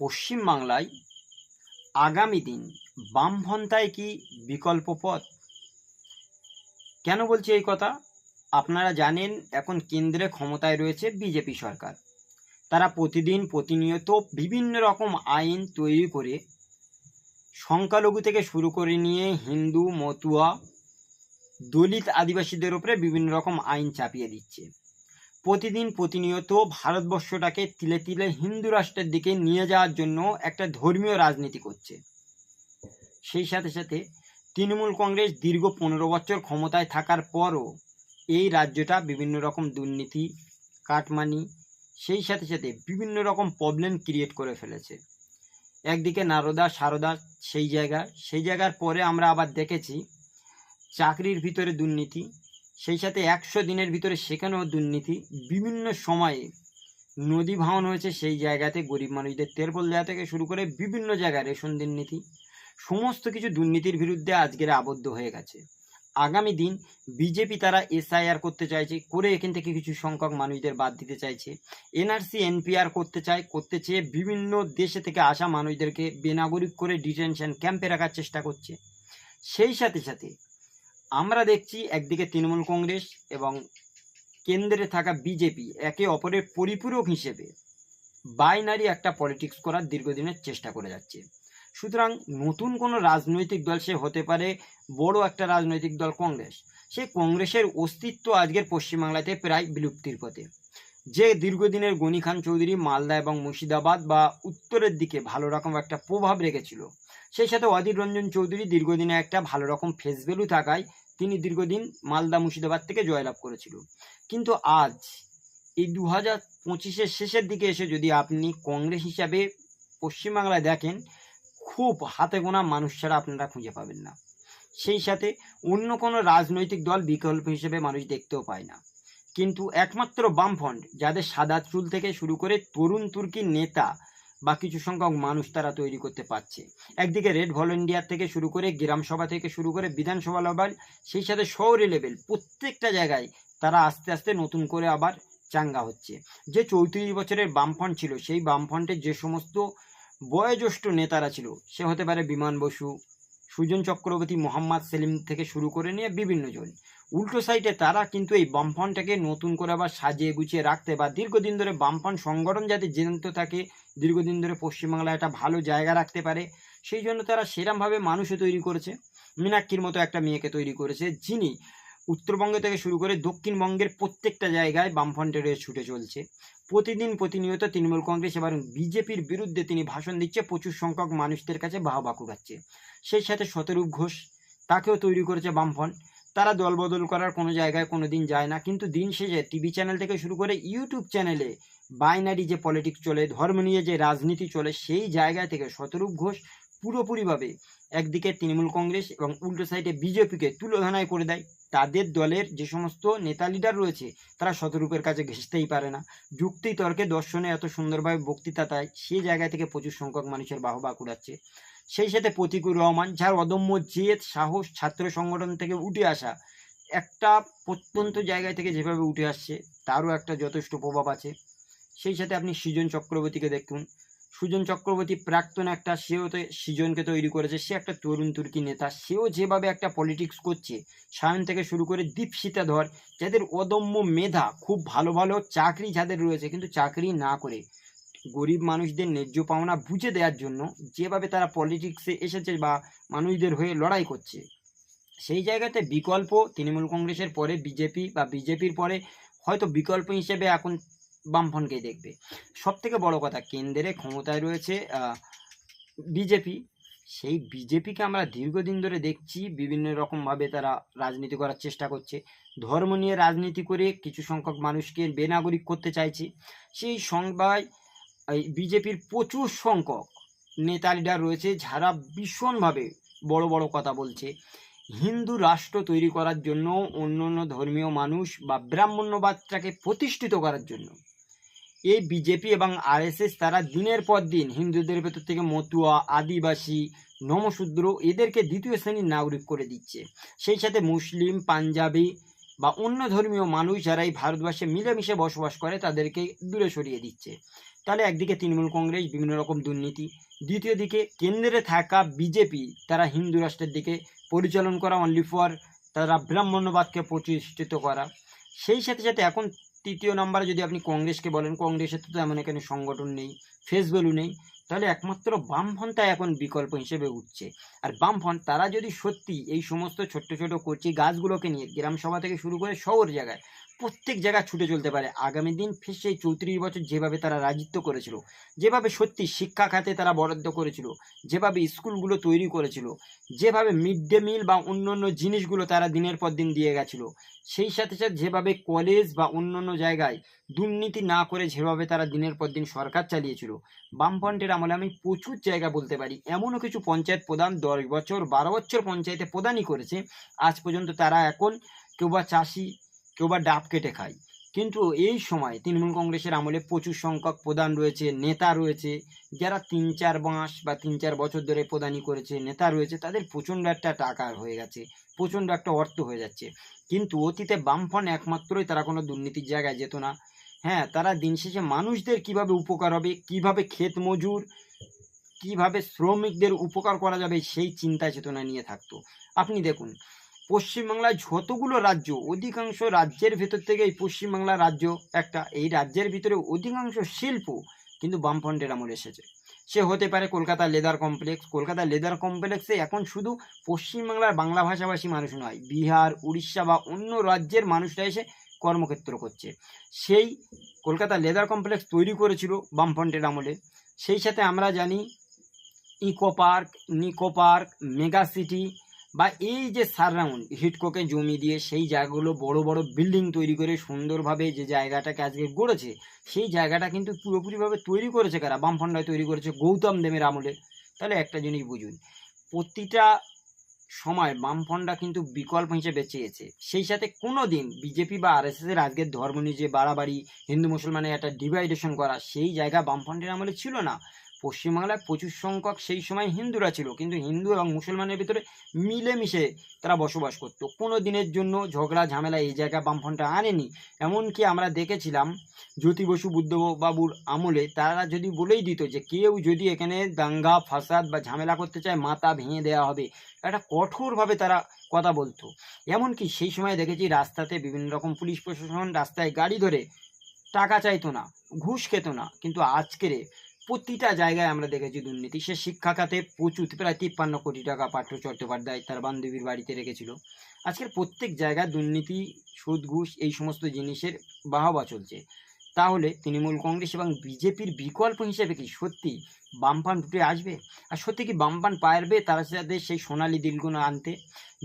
পশ্চিমবাংলায় আগামী দিন বামপন্থায় কি বিকল্প পথ? কেন বলছি এই কথা? আপনারা জানেন, এখন কেন্দ্রে ক্ষমতায় রয়েছে বিজেপি সরকার। তারা প্রতিদিন প্রতিনিয়ত বিভিন্ন রকম আইন তৈরি করে সংখ্যালঘু থেকে শুরু করে নিয়ে হিন্দু, মতুয়া, দলিত আদিবাসীদের উপরে বিভিন্ন রকম আইন চাপিয়ে দিচ্ছে। প্রতিদিন প্রতিনিয়ত ভারতবর্ষটাকে তিলে তিলে হিন্দু রাষ্ট্রের দিকে নিয়ে যাওয়ার জন্য একটা ধর্মীয় রাজনীতি করছে। সেই সাথে সাথে তৃণমূল কংগ্রেস দীর্ঘ পনেরো বছর ক্ষমতায় থাকার পরও এই রাজ্যটা বিভিন্ন রকম দুর্নীতি, কাটমানি, সেই সাথে সাথে বিভিন্ন রকম প্রবলেম ক্রিয়েট করে ফেলেছে। একদিকে নারদা, সারদা সেই জায়গা, সেই জায়গার পরে আমরা আবার দেখেছি, চাকরির ভিতরে দুর্নীতি সেই সাথে একশো দিনের ভিতরে সেখানেও দুর্নীতি। বিভিন্ন সময়ে নদী ভাঙন হয়েছে সেই জায়গাতে। গরিব মানুষদের তেরপল দেওয়া থেকে শুরু করে বিভিন্ন জায়গায় রেশন দুর্নীতি। সমস্ত কিছু দুর্নীতির বিরুদ্ধে আজকের আবদ্ধ হয়ে গেছে। আগামী দিন বিজেপি তারা এসআইআর করতে চাইছে, করে এখান থেকে কিছু সংখ্যক মানুষদের বাদ দিতে চাইছে। এনআরসি, এনপিআর করতে চায়, করতে চেয়ে বিভিন্ন দেশে থেকে আসা মানুষদেরকে বেনাগরিক করে ডিটেনশন ক্যাম্পে রাখার চেষ্টা করছে। সেই সাথে সাথে আমরা দেখছি একদিকে তৃণমূল কংগ্রেস এবং কেন্দ্রে থাকা বিজেপি একে অপরের পরিপূরক হিসেবে বাইনারি একটা পলিটিক্স করার দীর্ঘদিনের চেষ্টা করে যাচ্ছে। সুতরাং নতুন কোনো রাজনৈতিক দল সে হতে পারে বড় একটা রাজনৈতিক দল কংগ্রেস। সেই কংগ্রেসের অস্তিত্ব আজকের পশ্চিমবাংলাতে প্রায় বিলুপ্তির পথে। যে দীর্ঘদিনের গনি খান চৌধুরী মালদা এবং মুর্শিদাবাদ বা উত্তরের দিকে ভালো রকম একটা প্রভাব রেখেছিল, সেই সাথে অধীর রঞ্জন চৌধুরী দীর্ঘদিনে একটা ভালো রকম ফেস ভ্যালু থাকায় তিনি দীর্ঘদিন মালদা মুর্শিদাবাদ থেকে জয়লাভ করেছিল। কিন্তু আজ, এই দু হাজার পঁচিশের শেষের দিকে এসে যদি আপনি কংগ্রেস হিসাবে পশ্চিমবাংলায় দেখেন, খুব হাতে গোনা মানুষ ছাড়া আপনারা খুঁজে পাবেন না। সেই সাথে অন্য কোনো রাজনৈতিক দল বিকল্প হিসেবে মানুষ দেখতেও পায় না। কিন্তু একমাত্র বামফ্রন্ট, যাদের সাদা চুল থেকে শুরু করে তরুণ তুর্কি নেতা বা কিছু সংখ্যক মানুষ তারা তৈরি করতে পারছে। একদিকে রেড ভলেন্টিয়ার থেকে শুরু করে গ্রাম সভা থেকে শুরু করে বিধানসভা লেভেল সেই সাথে শহরে লেভেল প্রত্যেকটা জায়গায় তারা আস্তে আস্তে নতুন করে আবার চাঙ্গা হচ্ছে। যে চৌত্রিশ বছরের বামফ্রন্ট ছিল, সেই বামফ্রন্টের যে সমস্ত বয়োজ্যেষ্ঠ নেতারা ছিল, সে হতে পারে বিমান বসু, সুজন চক্রবর্তী, মোহাম্মদ সেলিম থেকে শুরু করে নিয়ে বিভিন্ন জন। উল্টো সাইডে তারা কিন্তু এই বামফ্রন্টটাকে নতুন করে আবার সাজিয়ে গুছিয়ে রাখতে বা দীর্ঘদিন ধরে বামফ্রন্ট সংগঠন যাতে জেনত থাকে, দীর্ঘদিন ধরে পশ্চিমবাংলায় একটা ভালো জায়গা রাখতে পারে, সেই জন্য তারা সেরমভাবে মানুষও তৈরি করেছে। মীনাক্ষীর মতো একটা মেয়েকে তৈরি করেছে, যিনি উত্তরবঙ্গ থেকে শুরু করে দক্ষিণবঙ্গের প্রত্যেকটা জায়গায় বামফ্রন্টের ছুটে চলছে। প্রতিদিন প্রতিনিয়ত তৃণমূল কংগ্রেস এবার বিজেপির বিরুদ্ধে তিনি ভাষণ দিচ্ছে, প্রচুর সংখ্যক মানুষদের কাছে বাহবা কুড়াচ্ছে। সেই সাথে শতরূপ ঘোষ, তাকেও তৈরি করেছে বামফ্রন্ট। তারা দলবদল করার কোনো জায়গায় কোনো দিন যায় না। কিন্তু দিন শেষে টিভি চ্যানেল থেকে শুরু করে ইউটিউব চ্যানেলে বাইনারি যে পলিটিক্স চলে ধর্ম নিয়ে যে রাজনীতি চলে, সেই জায়গা থেকে শতরূপ ঘোষ পুরোপুরিভাবে একদিকে তৃণমূল কংগ্রেস এবং উল্টো সাইডে বিজেপিকে তুলোধনায় করে দেয়। তাদের দলের যে সমস্ত নেতা লিডার রয়েছে, তারা শতরূপের কাছে ঘেঁষতেই পারে না। যুক্তি তর্কে দর্শনে এত সুন্দরভাবে বক্তৃতা তাই সেই জায়গা থেকে প্রচুর সংখ্যক মানুষের বাহবা কুড়াচ্ছে। সেই সাথে প্রতিকুর রহমান, যার অদম্য জেদ, সাহস ছাত্র সংগঠন থেকে উঠে আসা, একটা প্রত্যন্ত জায়গায় থেকে যেভাবে উঠে আসছে, তারও একটা যথেষ্ট প্রভাব আছে। সেই সাথে আপনি সৃজন চক্রবর্তীকে দেখুন। সুজন চক্রবর্তী প্রাক্তন একটা, সেও তো সৃজনকে তৈরি করেছে, সে একটা তরুণ তুর্কি নেতা, সেও যেভাবে একটা পলিটিক্স করছে, সায়ন থেকে শুরু করে দীপশিতা ধর, যাদের অদম্য মেধা, খুব ভালো ভালো চাকরি যাদের রয়েছে, কিন্তু চাকরি না করে গরিব মানুষদের ন্যায্য পাওনা বুঝে দেওয়ার জন্য যেভাবে তারা পলিটিক্সে এসেছে বা মানুষদের হয়ে লড়াই করছে, সেই জায়গাতে বিকল্প তৃণমূল কংগ্রেসের পরে বিজেপি বা বিজেপির পরে হয়তো বিকল্প হিসেবে এখন বামফ্রন্টকেই দেখবে। সব থেকে বড় কথা কেন্দ্রে ক্ষমতায় রয়েছে বিজেপি। সেই বিজেপিকে আমরা দীর্ঘদিন ধরে দেখছি, বিভিন্ন রকমভাবে তারা রাজনীতি করার চেষ্টা করছে। ধর্ম নিয়ে রাজনীতি করে কিছু সংখ্যক মানুষকে বেনাগরিক করতে চাইছে। সেই সংবাদ এই বিজেপির প্রচুর সংখ্যক নেতা লিডার রয়েছে যারা ভীষণভাবে বড় বড় কথা বলছে। হিন্দু রাষ্ট্র তৈরি করার জন্য অন্য অন্য ধর্মীয় মানুষ বা ব্রাহ্মণ্যবাদটাকে প্রতিষ্ঠিত করার জন্য। এই বিজেপি এবং আরএসএস তারা দিনের পর দিন হিন্দুদের ভেতর থেকে মতুয়া, আদিবাসী, নমশূদ্র এদেরকে দ্বিতীয় শ্রেণির নাগরিক করে দিচ্ছে। সেই সাথে মুসলিম, পাঞ্জাবি বা অন্য ধর্মীয় মানুষ যারা এই ভারতবর্ষে মিলেমিশে বসবাস করে তাদেরকে দূরে সরিয়ে দিচ্ছে। তাহলে একদিকে তৃণমূল কংগ্রেস, বিভিন্ন রকম দুর্নীতি। দ্বিতীয় দিকে কেন্দ্রে থাকা বিজেপি, তারা হিন্দু রাষ্ট্রের দিকে পরিচালন করা অনলি ফর তারা ব্রাহ্মণ্যবাদকে প্রতিষ্ঠিত করা। সেই সাথে সাথে এখন তৃতীয় নম্বরে যদি আপনি কংগ্রেসকে বলেন, কংগ্রেসের তো তেমন এখানে সংগঠন নেই ফেস ভ্যালু নেই, তাহলে একমাত্র বামফ্রন্টটা এখন বিকল্প হিসেবে উঠছে। আর বামফ্রন্ট, তারা যদি সত্যি এই সমস্ত ছোট্ট ছোট কচি গাছগুলোকে নিয়ে গ্রাম সভা থেকে শুরু করে শহর জায়গায় প্রত্যেক জায়গায় ছুটে চলতে পারে। আগামী দিন ফের সেই চৌত্রিশ বছর যেভাবে তারা রাজত্ব করেছিল, যেভাবে সত্যি শিক্ষা খাতে তারা বরাদ্দ করেছিল, যেভাবে স্কুলগুলো তৈরি করেছিল, যেভাবে মিড ডে মিল বা অন্য অন্য জিনিসগুলো তারা দিনের পর দিন দিয়ে গেছিল, সেই সাথে সাথে যেভাবে কলেজ বা অন্য অন্য জায়গায় দুর্নীতি না করে যেভাবে তারা দিনের পর দিন সরকার চালিয়েছিল, বামফ্রন্টের আমলে আমি প্রচুর জায়গা বলতে পারি। এমনও কিছু পঞ্চায়েত প্রধান দশ বছর, বারো বছর পঞ্চায়েতে প্রদানই করেছে, আজ পর্যন্ত তারা এখন কেউ বা চাষি কেউ বা ডাব কেটে খায়। কিন্তু এই সময় তৃণমূল কংগ্রেসের আমলে প্রচুর সংখ্যক প্রধান রয়েছে, নেতা রয়েছে, যারা তিন চার মাস বা তিন চার বছর ধরে প্রদানই করেছে, নেতা রয়েছে, তাদের প্রচণ্ড একটা টাকা হয়ে গেছে, প্রচণ্ড একটা অর্থ হয়ে যাচ্ছে। কিন্তু অতীতে বামফ্রন্ট একমাত্রই তারা কোনো দুর্নীতির জায়গায় যেত না। হ্যাঁ তারা দিন শেষে মানুষদের কীভাবে উপকার হবে, কীভাবে ক্ষেত মজুর, কীভাবে শ্রমিকদের উপকার করা যাবে, সেই চিন্তা চেতনা নিয়ে থাকতো। আপনি দেখুন পশ্চিমবাংলায় যতগুলো রাজ্য, অধিকাংশ রাজ্যের ভেতর থেকে এই পশ্চিমবাংলা রাজ্য একটা, এই রাজ্যের ভিতরে অধিকাংশ শিল্প কিন্তু বামফ্রন্টের আমলে এসেছে। সে হতে পারে Kolkata leather complex Kolkata leather কমপ্লেক্সে এখন শুধু পশ্চিমবাংলার বাংলা ভাষাভাষী মানুষ নয়, বিহার, উড়িষ্যা বা অন্য রাজ্যের মানুষরা এসে কর্মক্ষেত্র করছে। সেই কলকাতা লেদার কমপ্লেক্স তৈরি করেছিল বামফ্রন্টের আমলে। সেই সাথে আমরা জানি, eco park, Nicco park, mega city বা এই যে সারাউন্ড হিটকোকে জমি দিয়ে সেই জায়গাগুলো বড় বড় বিল্ডিং তৈরি করে সুন্দরভাবে যে জায়গাটাকে আজকে গড়েছে, সেই জায়গাটা কিন্তু পুরোপুরিভাবে তৈরি করেছে কারা? বামফ্রন্টরাই তৈরি করেছে গৌতম দেবের আমলে। তাহলে একটা জিনিস বুঝুন, প্রতিটা সময় বামফ্রন্টরা কিন্তু বিকল্প হিসেবে চেয়েছে। সেই সাথে কোনো দিন বিজেপি বা আর এর আজকের ধর্ম নিয়ে যে বাড়াবাড়ি, হিন্দু মুসলমানের একটা ডিভাইডেশন করা, সেই জায়গা বামফ্রন্টের আমলে ছিল না। পশ্চিমবাংলায় প্রচুর সংখ্যক সেই সময় হিন্দুরা ছিল, কিন্তু হিন্দু এবং মুসলমানের ভিতরে মিলেমিশে তারা বসবাস করতো। কোনো দিনের জন্য ঝগড়া, ঝামেলা এই জায়গায় বামফ্রন্টটা আনেনি। এমনকি আমরা দেখেছিলাম, জ্যোতি বসু, বুদ্ধবাবুর আমলে তারা যদি বলেই দিত যে কেউ যদি এখানে দাঙ্গা, ফাসাদ বা ঝামেলা করতে চায়, মাথা ভেঙে দেওয়া হবে। একটা কঠোরভাবে তারা কথা বলতো। এমনকি সেই সময় দেখেছি রাস্তাতে বিভিন্ন রকম পুলিশ প্রশাসন রাস্তায় গাড়ি ধরে টাকা চাইতো না, ঘুষ খেত না। কিন্তু আজকের প্রতিটা জায়গায় আমরা দেখেছি দুর্নীতি। সে শিক্ষা খাতে প্রচুর, প্রায় তিপ্পান্ন কোটি টাকা পাঠ্য চট্টোপাধ্যায় তার বান্ধবীর বাড়িতে রেখেছিল। আজকের প্রত্যেক জায়গায় দুর্নীতি সুদ ঘুষ এই সমস্ত জিনিসের বাহবা চলছে। তাহলে তৃণমূল কংগ্রেস এবং বিজেপির বিকল্প হিসেবে কি সত্যি বামপান উঠে আসবে? আর সত্যি কি বামপান পারবে তারা সাথে সেই সোনালি দিলগুলো আনতে?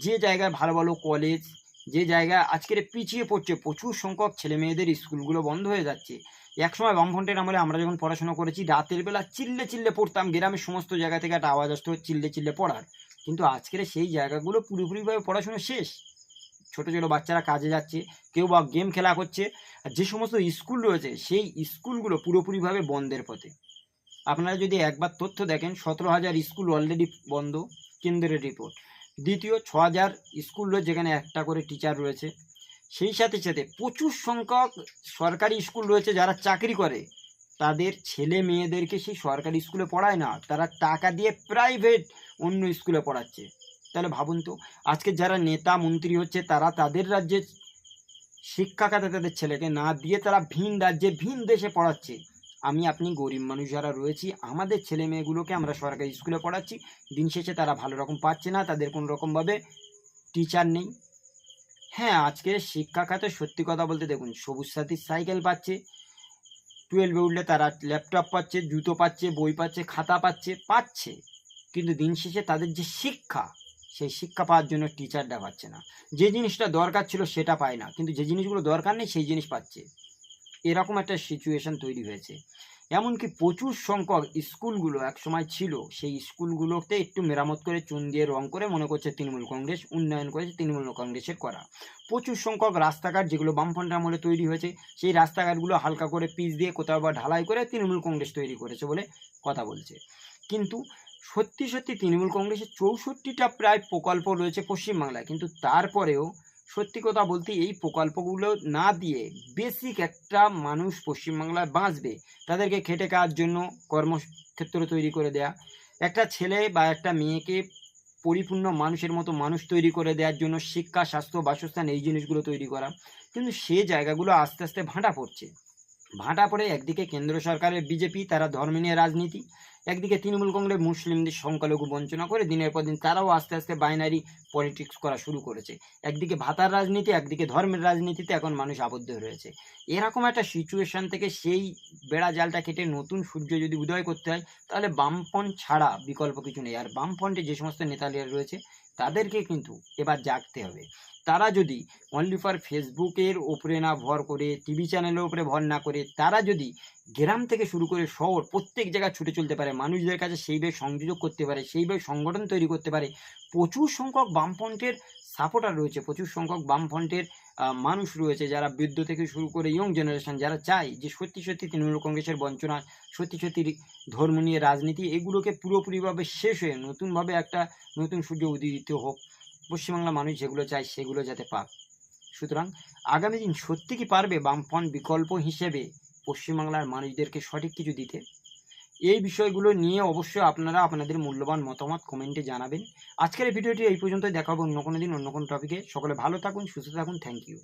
যে জায়গায় ভালো ভালো কলেজ যে জায়গায় আজকের পিছিয়ে পড়ছে, প্রচুর সংখ্যক ছেলে মেয়েদের স্কুলগুলো বন্ধ হয়ে যাচ্ছে। একসময় বামফ্রন্টের আমলে আমরা যখন পড়াশোনা করেছি, রাতের বেলা চিল্লে চিল্লে পড়তাম, গ্রামের সমস্ত জায়গা থেকে একটা আওয়াজ আসতো, চিল্লে চিল্লে পড়ার। কিন্তু আজকের সেই জায়গাগুলো পুরোপুরিভাবে পড়াশোনা শেষ। ছোটো ছোটো বাচ্চারা কাজে যাচ্ছে, কেউ বা গেম খেলা করছে, আর যে সমস্ত স্কুল রয়েছে, সেই স্কুলগুলো পুরোপুরিভাবে বন্ধের পথে। আপনারা যদি একবার তথ্য দেখেন, সতেরো হাজার স্কুল অলরেডি বন্ধ, কেন্দ্রের রিপোর্ট দ্বিতীয়, ছ হাজার স্কুল রয়েছে, যেখানে একটা করে টিচার রয়েছে। সেই সাথে সাথে প্রচুর সংখ্যক সরকারি স্কুল রয়েছে যারা চাকরি করে। তাদের ছেলে মেয়েদেরকে সেই সরকারি স্কুলে পড়ায় না, তারা টাকা দিয়ে প্রাইভেট অন্য স্কুলে পড়াচ্ছে। তাহলে ভাবুন তো, আজকে যারা নেতা, মন্ত্রী হচ্ছে, তারা তাদের রাজ্যে শিক্ষা খাতে তাদের ছেলেকে না দিয়ে তারা ভিন রাজ্যে, ভিন দেশে পড়াচ্ছে। আমি, আপনি গরিব মানুষ যারা রয়েছি, আমাদের ছেলে মেয়েগুলোকে আমরা সরকারি স্কুলে পড়াচ্ছি। দিন শেষে তারা ভালো রকম পাচ্ছে না, তাদের কোনো রকমভাবে টিচার নেই। হ্যাঁ আজকে শিক্ষা খাতে সত্যি কথা বলতে দেখুন, সবুজ সাথীর সাইকেল পাচ্ছে টুয়েলভে উঠলে তারা ল্যাপটপ পাচ্ছে, জুতো পাচ্ছে, বই পাচ্ছে, খাতা পাচ্ছে পাচ্ছে। কিন্তু দিন শেষে তাদের যে শিক্ষা, সেই শিক্ষা পাওয়ার জন্য টিচারটা পাচ্ছে না। যে জিনিসটা দরকার ছিল সেটা পায় না। কিন্তু যে জিনিসগুলো দরকার নেই, সেই জিনিস পাচ্ছে। এরকম একটা সিচুয়েশন তৈরি হয়েছে। এমনকি প্রচুর সংখ্যক স্কুলগুলো এক সময় ছিল। সেই স্কুলগুলোতে একটু মেরামত করে চুন দিয়ে রং করে মনে করছে তৃণমূল কংগ্রেস, উন্নয়ন করেছে তৃণমূল কংগ্রেসের করা। প্রচুর সংখ্যক রাস্তাঘাট যেগুলো বামফ্রন্টের আমলে তৈরি হয়েছে, সেই রাস্তাঘাটগুলো হালকা করে পিচ দিয়ে কোথাও বা ঢালাই করে তৃণমূল কংগ্রেস তৈরি করেছে বলে কথা বলছে। কিন্তু সত্যি সত্যি তৃণমূল কংগ্রেসের চৌষট্টিটা প্রায় প্রকল্প রয়েছে পশ্চিমবাংলায়। কিন্তু তারপরেও সত্যি কথা বলতে এই প্রকল্পগুলো না দিয়ে বেসিক একটা মানুষ পশ্চিমবাংলায় বাঁচবে, তাদেরকে খেটে খাওয়ার জন্য কর্মক্ষেত্র তৈরি করে দেয়া, একটা ছেলে বা একটা মেয়েকে পরিপূর্ণ মানুষের মতো মানুষ তৈরি করে দেওয়ার জন্য শিক্ষা, স্বাস্থ্য, বাসস্থান এই জিনিসগুলো তৈরি করা, কিন্তু সে জায়গাগুলো আস্তে আস্তে ভাঁটা পড়ছে। ভাঁটা পড়ে একদিকে কেন্দ্র সরকারের বিজেপি, তারা ধর্ম নিয়ে রাজনীতি। একদিকে তৃণমূল কংগ্রেস মুসলিমদের সংখ্যালঘু বঞ্চনা করে দিনের পর দিন তারাও আস্তে আস্তে বাইনারি পলিটিক্স করা শুরু করেছে। একদিকে ভাতার রাজনীতি, একদিকে ধর্মের রাজনীতিতে এখন মানুষ আবদ্ধ রয়েছে। এরকম একটা সিচুয়েশন থেকে সেই বেড়া জালটা কেটে নতুন সূর্য যদি উদয় করতে হয়, তাহলে বামপন্থ ছাড়া বিকল্প কিছু নেই। আর বামফ্রন্টে যে সমস্ত নেতালিয়া রয়েছে তাদেরকে কিন্তু এবার জাগতে হবে। তারা যদি অনলি ফর ফেসবুকের ওপরে না ভর করে টিভি চ্যানেলের ওপরে ভর না করে, তারা যদি গ্রাম থেকে শুরু করে শহর প্রত্যেক জায়গায় ছুটে চলতে পারে, মানুষদের কাছে সেইভাবে সংযোগ করতে পারে সেইভাবে সংগঠন তৈরি করতে পারে, প্রচুর সংখ্যক বামফ্রন্টের সাপোর্টার রয়েছে, প্রচুর সংখ্যক বামফ্রন্টের মানুষ রয়েছে যারা বৃদ্ধ থেকে শুরু করে ইয়ং জেনারেশন যারা চায় যে সত্যি সত্যি তৃণমূল কংগ্রেসের বঞ্চনা, সত্যি সত্যি ধর্ম নিয়ে রাজনীতি, এগুলোকে পুরোপুরিভাবে শেষ হয়ে নতুনভাবে একটা নতুন সূর্য উদিত হোক। পশ্চিমবাংলা মানুষ যেগুলো চায় সেগুলো যাতে পাক। সুতরাং আগামী দিন সত্যি কি পারবে বামফ্রন্ট বিকল্প হিসেবে পশ্চিমবাংলার মানুষদেরকে সঠিক কিছু দিতে? এই বিষয়গুলো নিয়ে অবশ্যই আপনারা আপনাদের মূল্যবান মতামত কমেন্টে জানাবেন। আজকের এই ভিডিওটি এই পর্যন্তই। দেখাবো অন্য কোনো দিন অন্য কোনো টপিকে সকলে ভালো থাকুন, সুস্থ থাকুন। Thank you